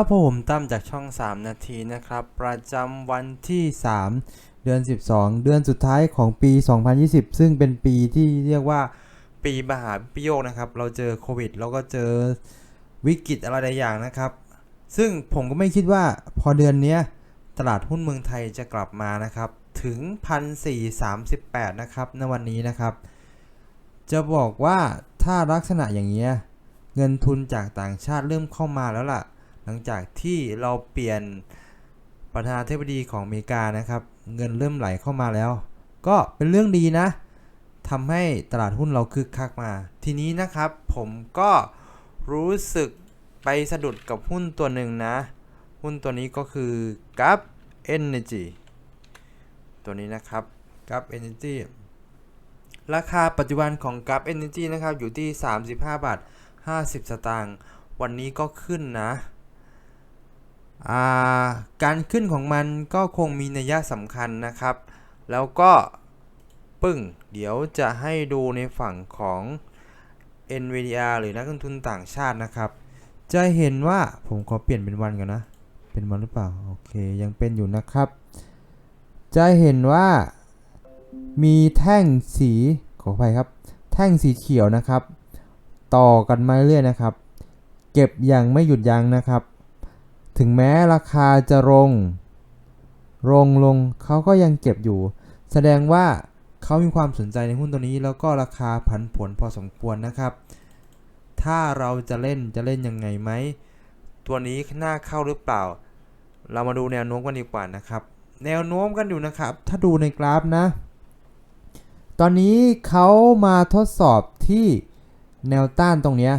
ครับผมตั้มจากช่อง 3 นาทีนะครับ ประจำวันที่ 3 เดือน 12 เดือนสุดท้ายของปี 2020 ซึ่งเป็นปีที่เรียกว่าปีมหาพิโยคนะครับ เราเจอโควิด แล้วก็เจอวิกฤตอะไรหลายอย่างนะครับ ซึ่งผมก็ไม่คิดว่าพอเดือนนี้ตลาดหุ้นเมืองไทยจะกลับมานะครับ ถึง 1,438 นะครับในวันนี้นะครับ จะบอกว่าถ้าลักษณะอย่างเงี้ยเงินทุนจากต่างชาติเริ่มเข้ามาแล้วล่ะ หลังจากที่เราเปลี่ยนประธานาธิบดีของอเมริกานะครับ เงินเริ่มไหลเข้ามาแล้ว ก็เป็นเรื่องดีนะทำให้ตลาดหุ้นเราคึกคักมา ทีนี้นะครับผมก็รู้สึกไปสะดุดกับหุ้นตัวหนึ่งนะ หุ้นตัวนี้ก็คือ g a p Energy ตัวนี้นะครับ g a p Energy ราคาปัจจุบันของ g a p Energy นะครับ อยู่ที่ 35 บาท 50 สตางค์ วันนี้ก็ขึ้นนะ การขึ้นของมันก็คงมีนัยสำคัญนะครับ แล้วก็ปึ้ง เดี๋ยวจะให้ดูในฝั่งของ NVDR หรือนักลงทุนต่างชาตินะครับ จะเห็นว่าผมขอเปลี่ยนเป็นวันก่อนนะ เป็นวันหรือเปล่า โอเค ยังเป็นอยู่นะครับ จะเห็นว่ามีแท่งสีขออภัยครับ แท่งสีเขียวนะครับ ต่อกันมาเรื่อยนะครับ เก็บอย่างไม่หยุดยั้งนะครับ ถึงแม้ราคาจะลงลงลงเขาก็ยังเก็บอยู่ แสดงว่าเขามีความสนใจในหุ้นตัวนี้ แล้วก็ราคาผันผวนพอสมควรนะครับ ถ้าเราจะเล่นจะเล่นยังไงไหม ตัวนี้น่าเข้าหรือเปล่า เรามาดูแนวโน้มกันดีกว่านะครับ แนวโน้มกันอยู่นะครับ ถ้าดูในกราฟนะ ตอนนี้เขามาทดสอบที่แนวต้านตรงเนี้ย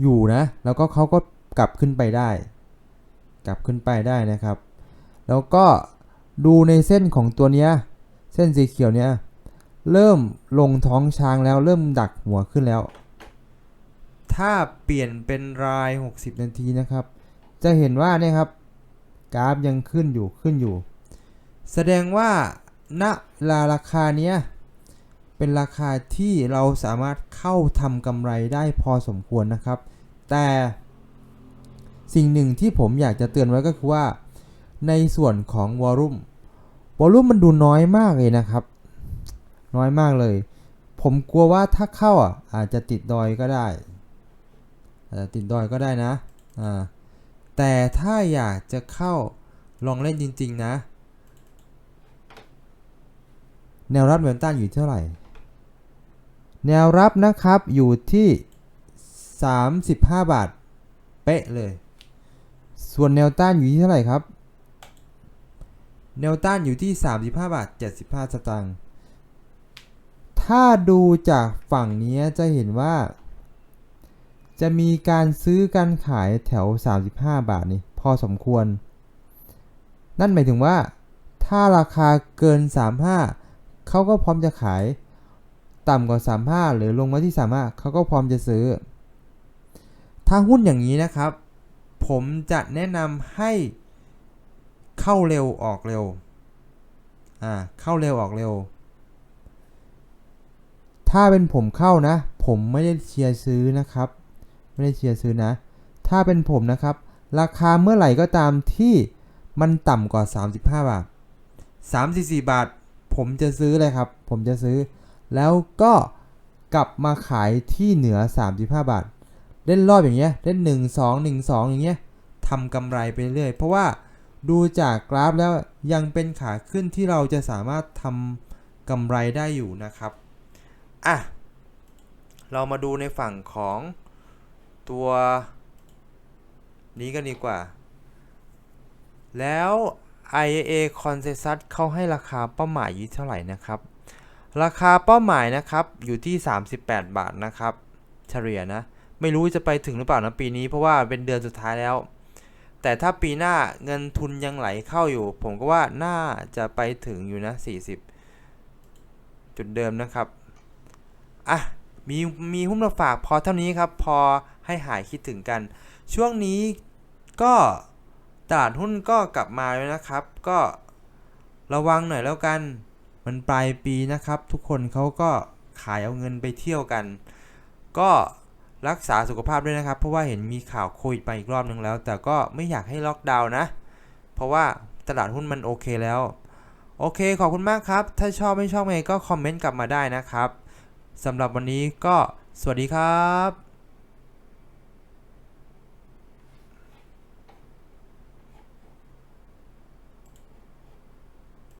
อยู่นะ แล้วก็เขาก็ กลับขึ้นไปได้ กลับขึ้นไปได้นะครับ แล้วก็ดูในเส้นของตัวเนี้ยเส้นสีเขียวเนี้ยเริ่มลงท้องช้างแล้วเริ่มดักหัวขึ้นแล้ว ถ้าเปลี่ยนเป็นราย 60 นาทีนะครับ จะเห็นว่าเนี่ยครับกราฟยังขึ้นอยู่ขึ้นอยู่ แสดงว่าณลาราคาเนี้ยเป็นราคาที่เราสามารถเข้าทำกำไรได้พอสมควรนะครับ แต่ สิ่งหนึ่งที่ผมอยากจะเตือนไว้ก็คือว่า ในส่วนของวอลลุ่มวอลลุ่มมันดูน้อยมากเลยนะครับ น้อยมากเลย ผมกลัวว่าถ้าเข้าอะอาจจะติดดอยก็ได้อาจจะติดดอยก็ได้นะอ่าแต่ถ้าอยากจะเข้าลองเล่นจริง ๆ นะ แนวรับแนวต้านอยู่เท่าไหร่ แนวรับนะครับอยู่ที่ 35 บาท เป๊ะเลย ส่วนแนวต้านอยู่ที่เท่าไหร่ครับ แนวต้านอยู่ที่ 35 บาท 75 สตางค์ ถ้าดูจากฝั่งนี้จะเห็นว่า จะมีการซื้อการขายแถว 35 บาทนี่พอสมควร นั่นหมายถึงว่า ถ้าราคาเกิน 35 เขาก็พร้อมจะขาย ต่ำกว่า 35 หรือลงมาที่ 35 เขาก็พร้อมจะซื้อ ถ้าหุ้นอย่างนี้นะครับ ผมจะแนะนำให้เข้าเร็วออกเร็ว อ่า เข้าเร็วออกเร็ว ถ้าเป็นผมเข้านะ ผมไม่ได้เชียร์ซื้อนะครับ ไม่ได้เชียร์ซื้อนะ ถ้าเป็นผมนะครับ ราคาเมื่อไหร่ก็ตามที่มันต่ำกว่า 35 บาท 344 บาท ผมจะซื้อเลยครับ ผมจะซื้อ แล้วก็กลับมาขายที่เหนือ 35 บาท เล่นรอบอย่างเงี้ยเล่น 1 2 1 2 อย่างเงี้ยทำกำไรไปเรื่อยเพราะว่าดูจากกราฟแล้วยังเป็นขาขึ้นที่เราจะสามารถทำกำไรได้อยู่นะครับอะเรามาดูในฝั่งของตัวนี้กันดีกว่า แล้ว IAA Consensus เขาให้ราคาเป้าหมายอยู่เท่าไหร่นะครับ ราคาเป้าหมายนะครับอยู่ที่ 38 บาทนะครับ เฉลี่ยนะ ไม่รู้จะไปถึงหรือเปล่านะปีนี้เพราะว่าเป็นเดือนสุดท้ายแล้ว แต่ถ้าปีหน้าเงินทุนยังไหลเข้าอยู่ ผมก็ว่าน่าจะไปถึงอยู่นะ 40 จุดเดิมนะครับ อะ มีมีหุ้นมาฝากพอเท่านี้ครับ พอให้หายคิดถึงกัน ช่วงนี้ก็ตลาดหุ้นก็กลับมาแล้วนะครับ ก็ระวังหน่อยแล้วกัน มันปลายปีนะครับ ทุกคนเขาก็ขายเอาเงินไปเที่ยวกัน ก็ รักษาสุขภาพด้วยนะครับ เพราะว่าเห็นมีข่าวโควิดไปอีกรอบนึงแล้ว แต่ก็ไม่อยากให้ล็อกดาวน์นะ เพราะว่าตลาดหุ้นมันโอเคแล้ว โอเคขอบคุณมากครับ ถ้าชอบไม่ชอบไงก็คอมเมนต์กลับมาได้นะครับสำหรับวันนี้ก็สวัสดีครับ